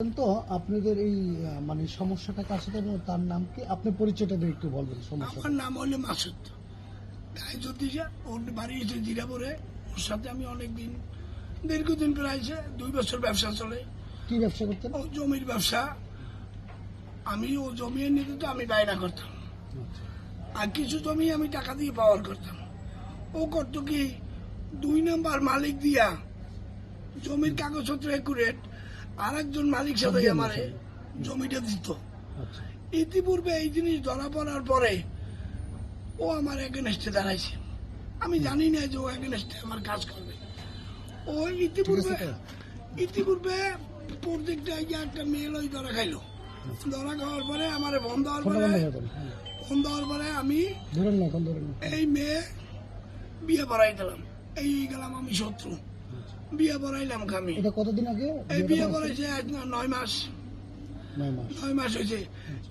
তো আপনাদের এই মানে সমস্যাটা কার সাথে এবং তার নাম কি? আপনি পরিচয়টা দিয়ে একটু বলবেন সমস্যা আমার নাম হলো মাসুদ। গায়ে জ্যোতিষা ওর বাড়ি এসে জিরাপুরে ওর সাথে আমি অনেকদিন দীর্ঘদিন প্রায় দুই বছর ব্যবসা চলে। কি ব্যবসা করতেন? ও জমির ব্যবসা। আমি ও জমি এনে দিত আমি বায়না করতাম। আর কিছু জমি আমি টাকা দিয়ে পাওয়ার করতাম। ও করত কি দুই নাম্বার মালিক দিয়া জমির কাগজপত্র একুরেট আর একজন মালিক সাথে দিয়ে জমিটা দিত। আচ্ছা। ইতিপূর্বে এই জিনিস ধরা পড়ার পরে ও আমার এগেনস্টে দাঁড়াইছে। আমি জানি না যে ও এগেনস্টে আমার কাজ করবে। ও ইতিপূর্বে ইতিপূর্বে প্রত্যেকটা জায়গায় একটা মেয়ে লই ধরা খাইলো। ধরা খাওয়ার পরে আমার বন্ধ হওয়ার পরে হ্যাঁ। বন্ধ হওয়ার পরে আমি এই মেয়ে বিয়ে পড়াই দিলাম। এই গেলাম আমি শত্রু। বিয়ে পড়াইলাম আমি এটা কতদিন আগে? এই বিয়ে পড়াইছে নয় মাস। নয় মাস। হয়েছে।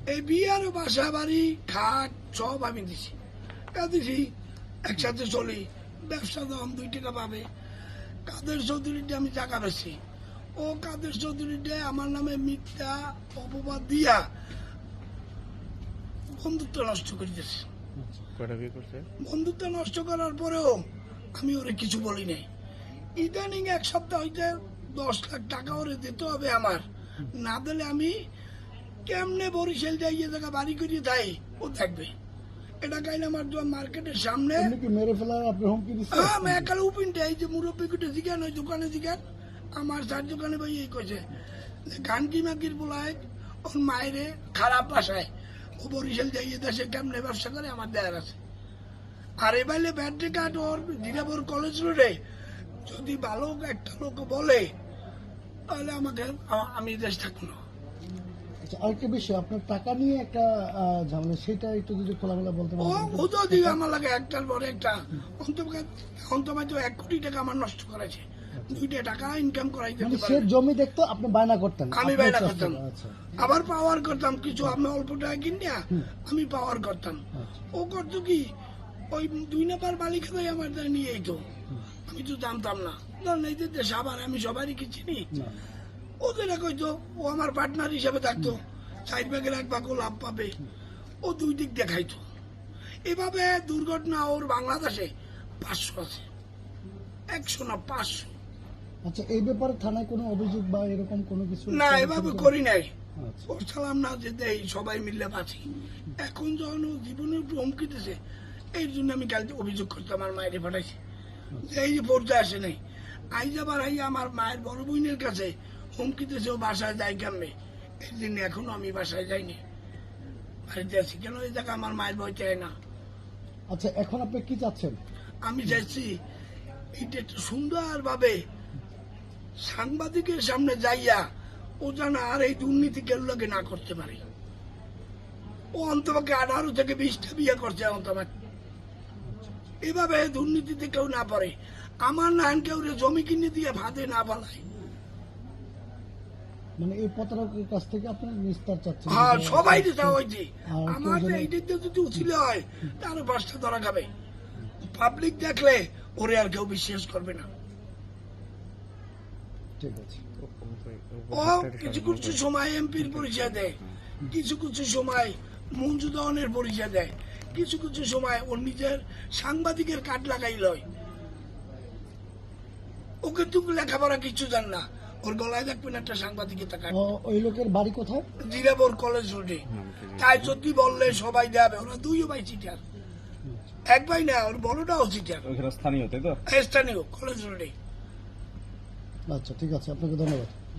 এই বিয়ার বাসা বাড়ি খাট সব আমি দিছি। দিছি একসাথে চলি ব্যবসা দাম দুই টাকা পাবে। কাদের চৌধুরীতে আমি টাকা ও কাদের চৌধুরীতে আমার নামে মিথ্যা অপবাদ দিয়া বন্ধুত্ব নষ্ট করে দিয়েছে। আচ্ছা। বন্ধুত্ব নষ্ট করার পরেও আমি ওরে কিছু বলি নাই। ইদানিং এক সপ্তাহ হইতে দশ লাখ টাকা ওরে দিতে হবে আমার। না দিলে আমি কেমনে বরিশাল যাই জায়গা বাড়ি করিয়ে দেয় ও থাকবে এটা কাইলে আমার মার্কেটের সামনে মেরে ফেলার আপনি হুমকি দিচ্ছেন? হ্যাঁ আমি একালে উপিনটা এই যে মুরব্বী কুটে জিজ্ঞান ওই দোকানে জিজ্ঞান আমার চার দোকানে ভাই এই কইছে গানকি মাকির বলায় ওর মায়েরে খারাপ বাসায়। ও বরিশাল যাইয়ে দেশে কেমনে ব্যবসা করে আমার দেয়ার আছে। আর এবারে ব্যাটারি কার্ড ওর দিঘাপুর কলেজ রোডে যদি ভালো একটা লোক বলে তাহলে আমাকে আমি দেশ থাকব না। আচ্ছা আরেকটা বিষয় আপনার টাকা নিয়ে একটা ঝামেলা সেটা একটু যদি খোলামেলা বলতে পারেন। ও তো দিবে আমার লাগে একটার পরে একটা। অন্তত তো এক কোটি টাকা আমার নষ্ট করেছে। দুইটা টাকা ইনকাম করাই মানে যেতে সে জমি দেখতো আপনি বায়না করতেন। আমি বায়না করতাম। আচ্ছা। আবার পাওয়ার করতাম কিছু আমি অল্প টাকা কিনে আমি পাওয়ার করতাম। আচ্ছা। ও করতো কি ওই দুই নাম্বার মালিক হয়ে আমার নিয়ে যেত তো জানতাম না। ধর এই যে দেশ আবার আমি সবারই কি চিনি ওদের কইতো ও আমার পার্টনার হিসাবে থাকতো। সাইড ব্যাগের এক ভাগও লাভ পাবে। ও দুই দিক দেখাইতো। এভাবে দুর্ঘটনা ওর বাংলাদেশে পাঁচশো আছে। একশো না পাঁচশো। আচ্ছা এই ব্যাপারে থানায় কোনো অভিযোগ বা এরকম কোনো কিছু না এভাবে করি নাই। আচ্ছা। ওর সালাম না যে দেই সবাই মিলে বাঁচি। এখন যখন জীবনের হুমকি দিছে এই জন্য আমি কাল অভিযোগ করতে আমার মায়ের পাঠাইছি। এই যে পর্যায়ে আসে নাই। আই যাবার আই আমার মায়ের বড় বোনের কাছে হুমকি দিছে ও বাসায় যাই কেমনে? এই এখনও আমি বাসায় যাইনি। বাড়িতে আছি কেন? এই জায়গা আমার মায়ের ভয় চায় না। আচ্ছা এখন আপনি কি চাচ্ছেন? আমি চাইছি এটা একটু সুন্দর ভাবে সাংবাদিকের সামনে যাইয়া ও যেন আর এই দুর্নীতি কেউলোকে না করতে পারে। ও অন্তপক্ষে আঠারো থেকে বিশটা বিয়ে করছে অন্তমাক এভাবে দুর্নীতিতে কেউ না পারে আমার নান কেউ জমি কিনে দিয়ে ভাতে না পালায় মানে এই প্রতারকের কাছ থেকে আপনি নিস্তার চাচ্ছেন। হ্যাঁ সবাই দিতে হয়েছে এইটাতে যদি উচিলে হয় তারও পাঁচটা ধরা খাবে। পাবলিক দেখলে ওরে আর কেউ বিশ্বাস করবে না। ঠিক আছে। ও কিছু কিছু সময় এমপির পরিচয় দেয়। কিছু কিছু সময় মঞ্জু দহনের পরিচয় দেয়। কিছু কিছু সময় ওর নিজের সাংবাদিকের কাঠ লাগাই লয়। ও কিন্তু লেখাপড়া কিছু জান না। ওর গলায় দেখবেন একটা সাংবাদিকের টাকা ওই লোকের বাড়ি কোথায়? জিরাবর কলেজ রোডে। তাই যদি বললে সবাই যাবে ওরা দুইও ভাই চিটার। এক ভাই না ওর বড়টাও চিটার। ওইখানে স্থানীয় তাই তো? স্থানীয় কলেজ রোডে। আচ্ছা ঠিক আছে আপনাকে ধন্যবাদ।